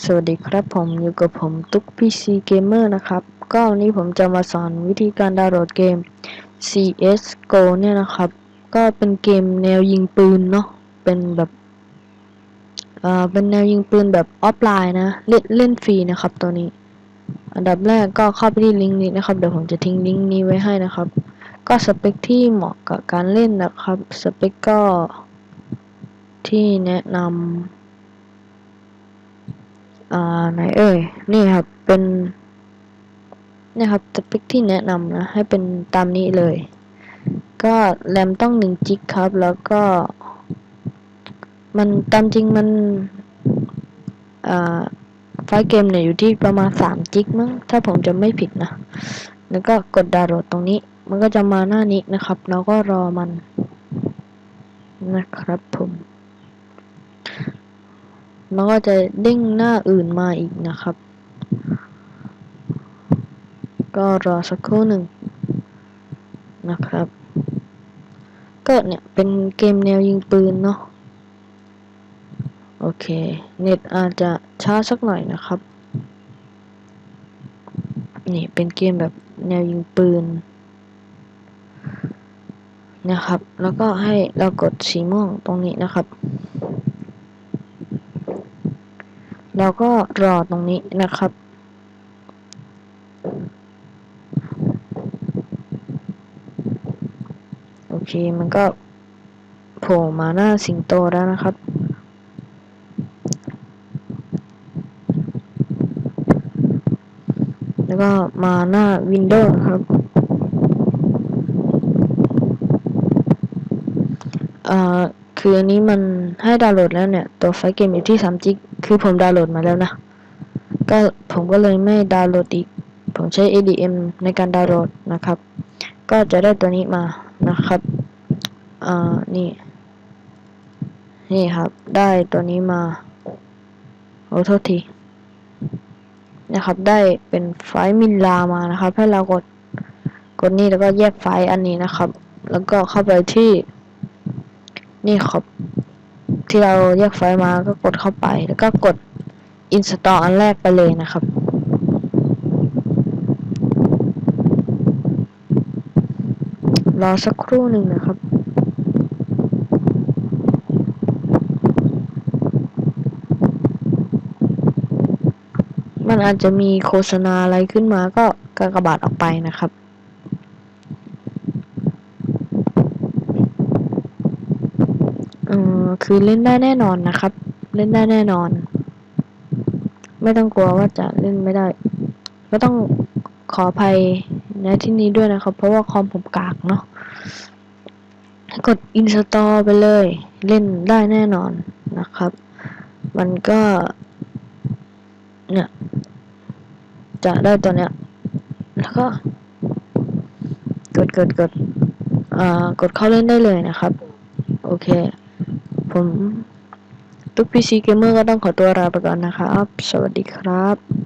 สวัสดีครับผมอยู่กับผมตุ๊ก PC Gamer นะครับ ก็วันนี้ผมจะมาสอนวิธีการดาวน์โหลดเกม CSGO เนี่ยนะครับ ก็เป็นเกมแนวยิงปืนเนาะเป็นแบบเอ่อเป็นแนวยิงปืนแบบออฟไลน์นะเล่นเล่นฟรีนะครับตัวนี้ อันดับแรกก็เข้าไปที่ลิงก์นี้นะครับ เดี๋ยวผมจะทิ้งลิงก์นี้ไว้ให้นะครับ ก็สเปคที่เหมาะกับการเล่นนะครับสเปคก็ที่แนะนำ อ่าไหนเอ่ย นี่ครับ เป็นนี่ครับสเปคที่แนะนำนะ ให้เป็นตามนี้เลย ก็แรมต้องหนึ่งจิกครับ แล้วก็ มันตามจริงมันอ่าไฟล์เกมเนี่ยอยู่ที่ประมาณสามจิกมั้ง ถ้าผมจะไม่ผิดนะ แล้วก็กดดาวน์โหลดตรงนี้ มันก็จะมาหน้านี้นะครับ แล้วก็รอมันนะครับผม มันก็จะเด้งหน้าอื่นมาอีกนะครับ ก็รอสักครู่หนึ่งนะครับ ก็เนี่ยเป็นเกมแนวยิงปืนเนาะโอเค เน็ตอาจจะช้าสักหน่อยนะครับ นี่เป็นเกมแบบแนวยิงปืนนะครับ แล้วก็ให้เรากดสีม่วงตรงนี้นะครับ เราก็รอตรงนี้นะครับ โอเคมันก็โผล่มาหน้าสิงโตแล้วนะครับ แล้วก็มาหน้า Windows ครับเอ่อคืออันนี้มันให้ดาวน์โหลดแล้วเนี่ย ตัวไฟล์เกมอยู่ที่3จิก คือผมดาวน์โหลดมาแล้วนะ ก็ผมก็เลยไม่ดาวน์โหลดอีก ผมใช้ ADM ในการดาวน์โหลดนะครับ ก็จะได้ตัวนี้มานะครับอ่านี่ นี่ครับ ได้ตัวนี้มา โอ้โทษที นะครับ ได้เป็นไฟล์มินลามานะครับ ให้เรากด กดนี่แล้วก็แยกไฟล์อันนี้นะครับ แล้วก็เข้าไปที่ นี่ครับ ที่เราแยกไฟล์มาก็กดเข้าไป แล้วก็กด install อันแรกไปเลยนะครับรอสักครู่หนึ่งนะครับ มันอาจจะมีโฆษณาอะไรขึ้นมาก็กากบาทออกไปนะครับ เออ คือเล่นได้แน่นอนนะครับ เล่นได้แน่นอน ไม่ต้องกลัวว่าจะเล่นไม่ได้ ก็ต้องขออภัยในที่นี้ด้วยนะครับ เพราะว่าคอมผมกากเนาะกด install ไปเลย เล่นได้แน่นอนนะครับ มันก็เนี่ยจะได้ตัวเนี้ย แล้วก็กดกดกดอ่ากดเข้าเล่นได้เลยนะครับ โอเค ผมตุ๊กพีซีเกมเมอร์ก็ต้องขอตัวลาไปก่อนนะครับ สวัสดีครับ